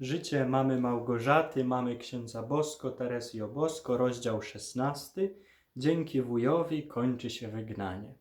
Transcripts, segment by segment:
Życie mamy Małgorzaty, mamy księdza Bosko, Teresjo Bosko, rozdział 16. Dzięki wujowi kończy się wygnanie.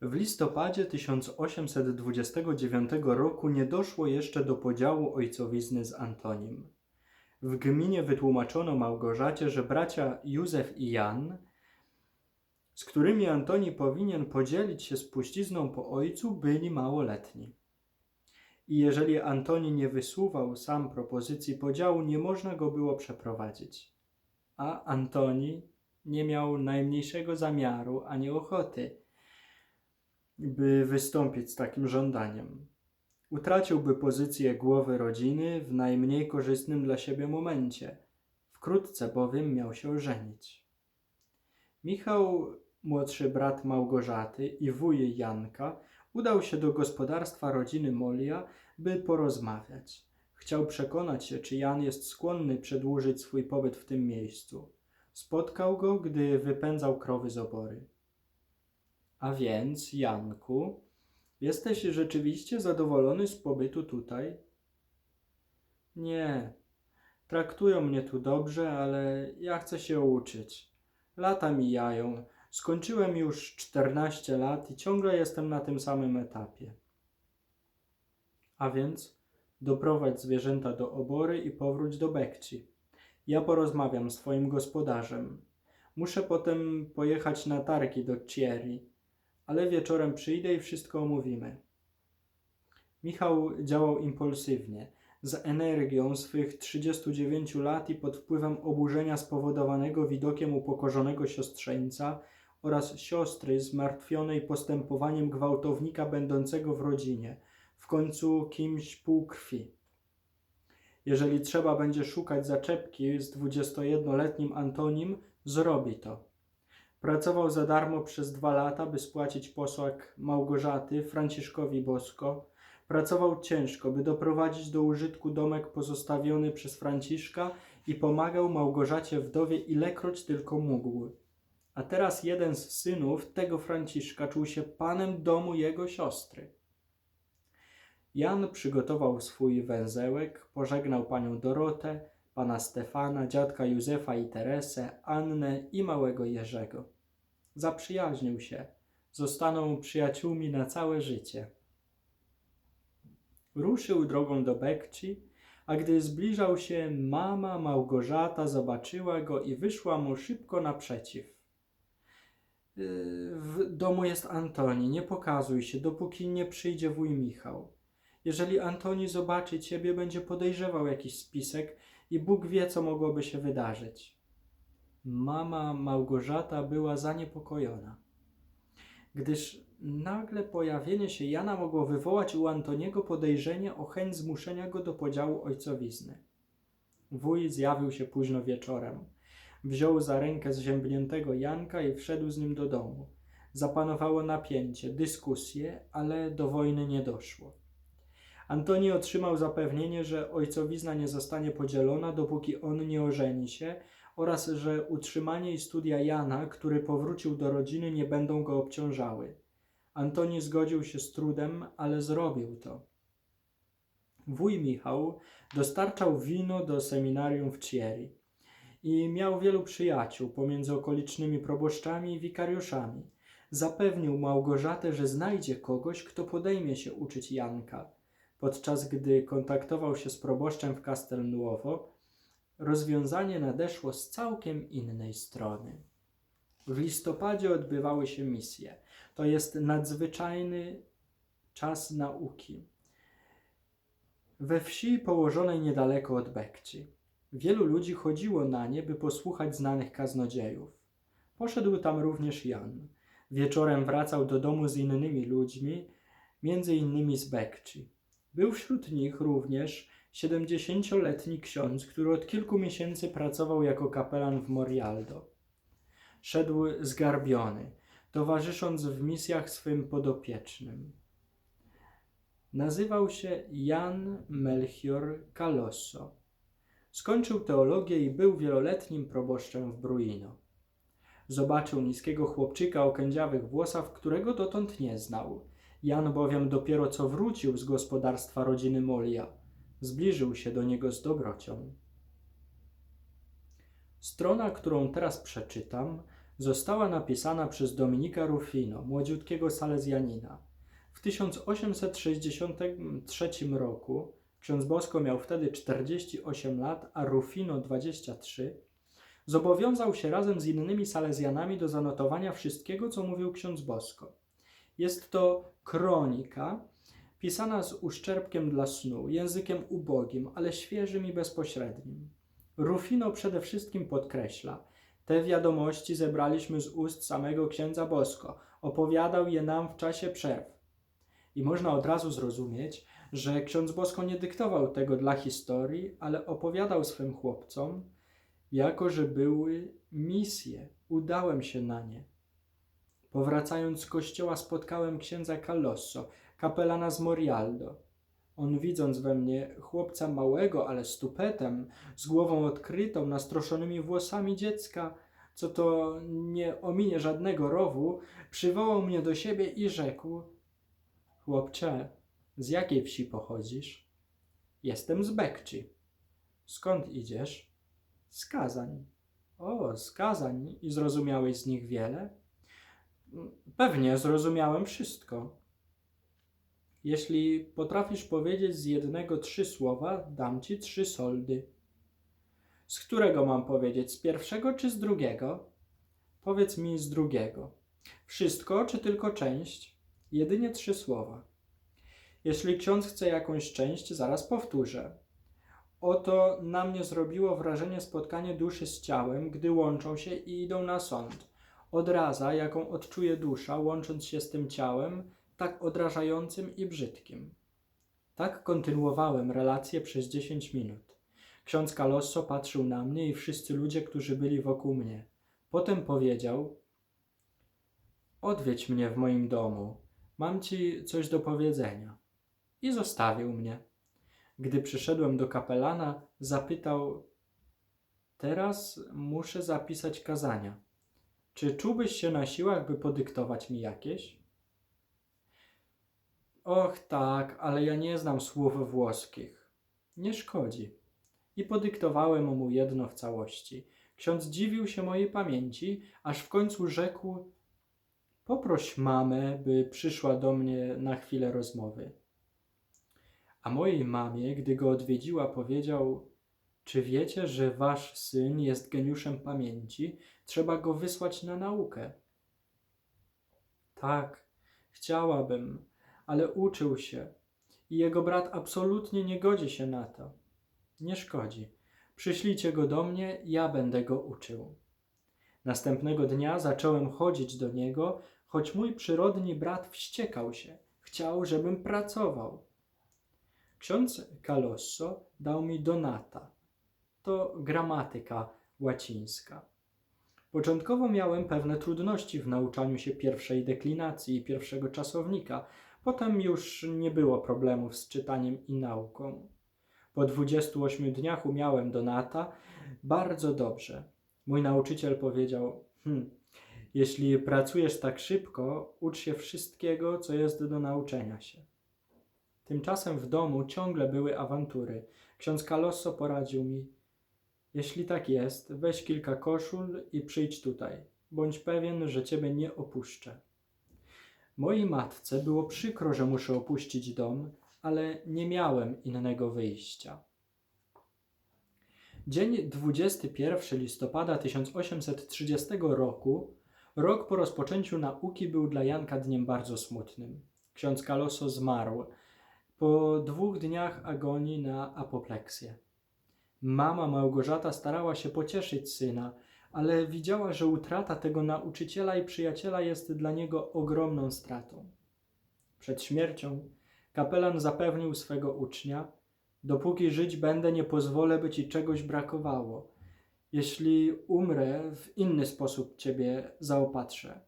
W listopadzie 1829 roku nie doszło jeszcze do podziału ojcowizny z Antonim. W gminie wytłumaczono Małgorzacie, że bracia Józef i Jan, z którymi Antoni powinien podzielić się spuścizną po ojcu, byli małoletni. I jeżeli Antoni nie wysuwał sam propozycji podziału, nie można go było przeprowadzić. A Antoni nie miał najmniejszego zamiaru ani ochoty, by wystąpić z takim żądaniem. Utraciłby pozycję głowy rodziny w najmniej korzystnym dla siebie momencie. Wkrótce bowiem miał się ożenić. Michał, młodszy brat Małgorzaty i wuj Janka, udał się do gospodarstwa rodziny Molia, by porozmawiać. Chciał przekonać się, czy Jan jest skłonny przedłużyć swój pobyt w tym miejscu. Spotkał go, gdy wypędzał krowy z obory. A więc, Janku, jesteś rzeczywiście zadowolony z pobytu tutaj? Nie. Traktują mnie tu dobrze, ale ja chcę się uczyć. Lata mijają. Skończyłem już 14 lat i ciągle jestem na tym samym etapie. A więc doprowadź zwierzęta do obory i powróć do Bekci. Ja porozmawiam z twoim gospodarzem. Muszę potem pojechać na targi do Cieri, ale wieczorem przyjdę i wszystko omówimy. Michał działał impulsywnie, z energią swych 39 lat i pod wpływem oburzenia spowodowanego widokiem upokorzonego siostrzeńca oraz siostry zmartwionej postępowaniem gwałtownika będącego w rodzinie, w końcu kimś półkrwi. Jeżeli trzeba będzie szukać zaczepki z 21-letnim Antonim, zrobi to. Pracował za darmo przez dwa lata, by spłacić posłag Małgorzaty Franciszkowi Bosko. Pracował ciężko, by doprowadzić do użytku domek pozostawiony przez Franciszka i pomagał Małgorzacie wdowie ilekroć tylko mógł. A teraz jeden z synów tego Franciszka czuł się panem domu jego siostry. Jan przygotował swój węzełek, pożegnał panią Dorotę, pana Stefana, dziadka Józefa i Teresę, Annę i małego Jerzego. Zaprzyjaźnił się, zostaną przyjaciółmi na całe życie. Ruszył drogą do Bekci, a gdy zbliżał się, mama Małgorzata zobaczyła go i wyszła mu szybko naprzeciw. W domu jest Antoni, nie pokazuj się, dopóki nie przyjdzie wuj Michał. Jeżeli Antoni zobaczy ciebie, będzie podejrzewał jakiś spisek i Bóg wie, co mogłoby się wydarzyć. Mama Małgorzata była zaniepokojona, gdyż nagle pojawienie się Jana mogło wywołać u Antoniego podejrzenie o chęć zmuszenia go do podziału ojcowizny. Wuj zjawił się późno wieczorem. Wziął za rękę zziębniętego Janka i wszedł z nim do domu. Zapanowało napięcie, dyskusje, ale do wojny nie doszło. Antoni otrzymał zapewnienie, że ojcowizna nie zostanie podzielona, dopóki on nie ożeni się, oraz że utrzymanie i studia Jana, który powrócił do rodziny, nie będą go obciążały. Antoni zgodził się z trudem, ale zrobił to. Wuj Michał dostarczał wino do seminarium w Cieri i miał wielu przyjaciół pomiędzy okolicznymi proboszczami i wikariuszami. Zapewnił Małgorzatę, że znajdzie kogoś, kto podejmie się uczyć Janka. Podczas gdy kontaktował się z proboszczem w Castelnuovo, rozwiązanie nadeszło z całkiem innej strony. W listopadzie odbywały się misje. To jest nadzwyczajny czas nauki. We wsi położonej niedaleko od Bekci. Wielu ludzi chodziło na nie, by posłuchać znanych kaznodziejów. Poszedł tam również Jan. Wieczorem wracał do domu z innymi ludźmi, między innymi z Bekci. Był wśród nich również 70-letni ksiądz, który od kilku miesięcy pracował jako kapelan w Morialdo. Szedł zgarbiony, towarzysząc w misjach swym podopiecznym. Nazywał się Jan Melchior Calosso. Skończył teologię i był wieloletnim proboszczem w Bruino. Zobaczył niskiego chłopczyka o kędziawych włosach, którego dotąd nie znał. Jan bowiem dopiero co wrócił z gospodarstwa rodziny Molia. Zbliżył się do niego z dobrocią. Strona, którą teraz przeczytam, została napisana przez Dominika Rufino, młodziutkiego salezjanina. W 1863 roku ksiądz Bosko miał wtedy 48 lat, a Rufino 23. Zobowiązał się razem z innymi salezjanami do zanotowania wszystkiego, co mówił ksiądz Bosko. Jest to kronika pisana z uszczerbkiem dla snu, językiem ubogim, ale świeżym i bezpośrednim. Rufino przede wszystkim podkreśla, te wiadomości zebraliśmy z ust samego księdza Bosko. Opowiadał je nam w czasie przerw. I można od razu zrozumieć, że ksiądz Bosko nie dyktował tego dla historii, ale opowiadał swym chłopcom, jako że były misje. Udałem się na nie. Powracając z kościoła spotkałem księdza Calosso, kapelana z Morialdo. On widząc we mnie chłopca małego, ale z tupetem, z głową odkrytą, nastroszonymi włosami dziecka, co to nie ominie żadnego rowu, przywołał mnie do siebie i rzekł: Chłopcze, z jakiej wsi pochodzisz? Jestem z Bekci. Skąd idziesz? Z Kazań. O, z Kazań i zrozumiałeś z nich wiele? Pewnie zrozumiałem wszystko. Jeśli potrafisz powiedzieć z jednego trzy słowa, dam ci trzy soldy. Z którego mam powiedzieć? Z pierwszego czy z drugiego? Powiedz mi z drugiego. Wszystko czy tylko część? Jedynie trzy słowa. Jeśli ksiądz chce jakąś część, zaraz powtórzę. Oto na mnie zrobiło wrażenie spotkanie duszy z ciałem, gdy łączą się i idą na sąd. Odraza, jaką odczuje dusza, łącząc się z tym ciałem, tak odrażającym i brzydkim. Tak kontynuowałem relację przez 10 minut. Ksiądz Kalosso patrzył na mnie i wszyscy ludzie, którzy byli wokół mnie. Potem powiedział: Odwiedź mnie w moim domu, mam ci coś do powiedzenia. I zostawił mnie. Gdy przyszedłem do kapelana, zapytał: Teraz muszę zapisać kazania. Czy czułbyś się na siłach, by podyktować mi jakieś? Och, tak, ale ja nie znam słów włoskich. Nie szkodzi. I podyktowałem mu jedno w całości. Ksiądz dziwił się mojej pamięci, aż w końcu rzekł: Poproś mamę, by przyszła do mnie na chwilę rozmowy. A mojej mamie, gdy go odwiedziła, powiedział: Czy wiecie, że wasz syn jest geniuszem pamięci? Trzeba go wysłać na naukę. Tak, chciałabym, ale uczył się i jego brat absolutnie nie godzi się na to. Nie szkodzi. Przyślijcie go do mnie, ja będę go uczył. Następnego dnia zacząłem chodzić do niego, choć mój przyrodni brat wściekał się. Chciał, żebym pracował. Ksiądz Calosso dał mi donata. To gramatyka łacińska. Początkowo miałem pewne trudności w nauczaniu się pierwszej deklinacji i pierwszego czasownika. Potem już nie było problemów z czytaniem i nauką. Po 28 dniach umiałem donata bardzo dobrze. Mój nauczyciel powiedział: hm, Jeśli pracujesz tak szybko, ucz się wszystkiego, co jest do nauczenia się. Tymczasem w domu ciągle były awantury. Ksiądz Kalosso poradził mi: Jeśli tak jest, weź kilka koszul i przyjdź tutaj. Bądź pewien, że ciebie nie opuszczę. Mojej matce było przykro, że muszę opuścić dom, ale nie miałem innego wyjścia. Dzień 21 listopada 1830 roku, rok po rozpoczęciu nauki, był dla Janka dniem bardzo smutnym. Ksiądz Kaloso zmarł po dwóch dniach agonii na apopleksję. Mama Małgorzata starała się pocieszyć syna, ale widziała, że utrata tego nauczyciela i przyjaciela jest dla niego ogromną stratą. Przed śmiercią kapelan zapewnił swego ucznia: Dopóki żyć będę, nie pozwolę, by ci czegoś brakowało. Jeśli umrę, w inny sposób ciebie zaopatrzę.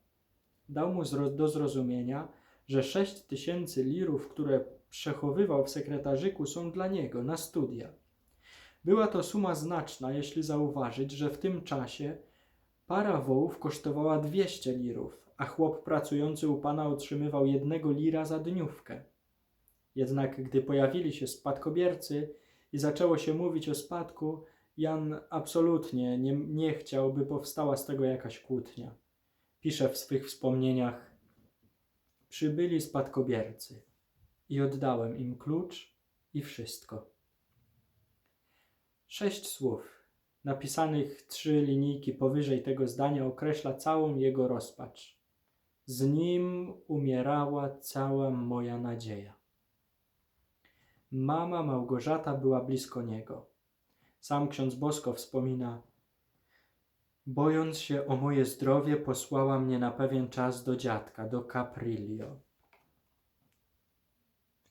Dał mu do zrozumienia, że sześć tysięcy lirów, które przechowywał w sekretarzyku, są dla niego na studia. Była to suma znaczna, jeśli zauważyć, że w tym czasie para wołów kosztowała 200 lirów, a chłop pracujący u pana otrzymywał jednego lira za dniówkę. Jednak gdy pojawili się spadkobiercy, i zaczęło się mówić o spadku, Jan absolutnie nie, nie chciał, by powstała z tego jakaś kłótnia. Pisze w swych wspomnieniach: Przybyli spadkobiercy i oddałem im klucz i wszystko. Sześć słów, napisanych trzy linijki powyżej tego zdania, określa całą jego rozpacz. Z nim umierała cała moja nadzieja. Mama Małgorzata była blisko niego. Sam ksiądz Bosko wspomina: Bojąc się o moje zdrowie, posłała mnie na pewien czas do dziadka, do Caprillo.